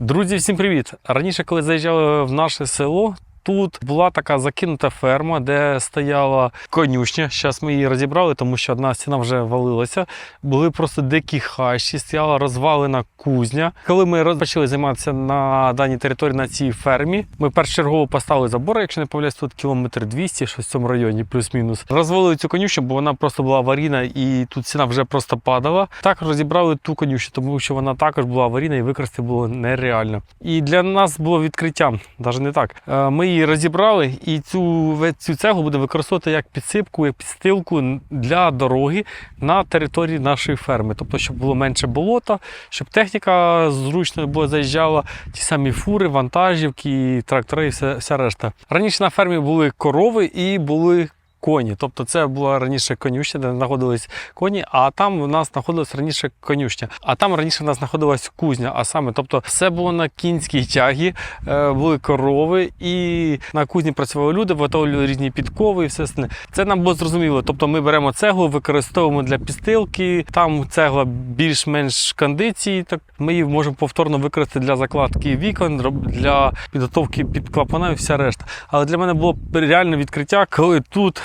Друзі, всім привіт! Раніше, коли заїжджали в наше село, тут була така закинута ферма, де стояла конюшня. Зараз ми її розібрали, тому що одна стіна вже валилася. Були просто дикі хащі, стояла розвалена кузня. Коли ми роз- почали займатися на даній території на цій фермі, ми першочергово поставили забор, якщо не помиляюсь, тут кілометр 200, щось в цьому районі, плюс-мінус. Розвалили цю конюшню, бо вона просто була аварійна і тут ціна вже просто падала. Також розібрали ту конюшню, тому що вона також була аварійна і використати було нереально. І для нас було відкриттям, навіть не так. Е, Ми її розібрали, і цю, цю цеглу буде використовувати як підсипку, як підстилку для дороги на території нашої ферми. Тобто, щоб було менше болота, щоб техніка зручно була заїжджала, ті самі фури, вантажівки, трактори і все, вся решта. Раніше на фермі були корови і були. Коні, тобто це була раніше конюшня, де знаходились коні, а там у нас знаходилась раніше конюшня, а там раніше у нас знаходилась кузня. А саме, тобто, все було на кінській тягі, е, були корови, і на кузні працювали люди, виготовлювали різні підкови і все остальне. Це нам було зрозуміло. Тобто ми беремо цеглу, використовуємо для підстилки. Там цегла більш-менш кондиції. Так ми її можемо повторно використати для закладки вікон, для підготовки під клапана і вся решта. Але для мене було реальне відкриття, коли тут.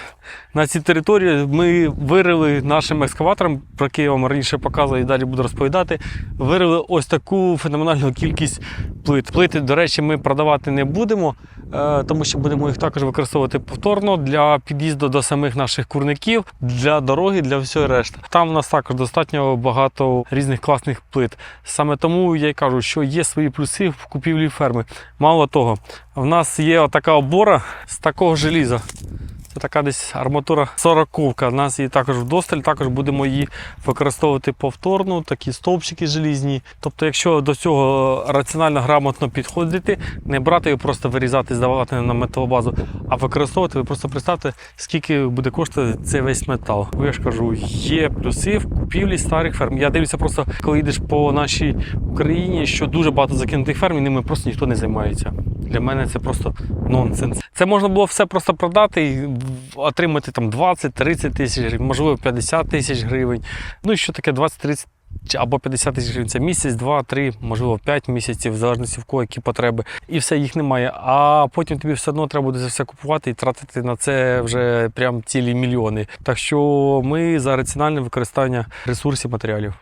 На цій території ми вирили нашим екскаватором, про який я вам раніше показував і далі буду розповідати. Вирили ось таку феноменальну кількість плит. Плити, до речі, ми продавати не будемо, е, тому що будемо їх також використовувати повторно для під'їзду до самих наших курників, для дороги, для всього решти. Там у нас також достатньо багато різних класних плит. Саме тому я й кажу, що є свої плюси в купівлі ферми. Мало того, в нас є така обора з такого желіза. Це така десь арматура 40 У нас її також вдосталь, також будемо її використовувати повторно, такі стовпчики желізні. Тобто, якщо до цього раціонально грамотно підходити, не брати його, просто вирізати, здавати на металобазу, а використовувати, ви просто представте, скільки буде коштувати цей весь метал. Я ж кажу, є плюси в купівлі старих ферм. Я дивлюся просто, коли йдеш по нашій Україні, що дуже багато закинутих ферм, і ними просто ніхто не займається. Для мене це просто нонсенс. Це можна було все просто продати і отримати там 20-30 тисяч гривень, можливо 50 тисяч гривень. Ну і що таке 20-30 або 50 тисяч гривень? Це місяць, два, три, можливо, 5 місяців, в залежності в кого які потреби. І все, їх немає. А потім тобі все одно треба буде це все купувати і тратити на це вже прям цілі мільйони. Так що ми за раціональне використання ресурсів матеріалів.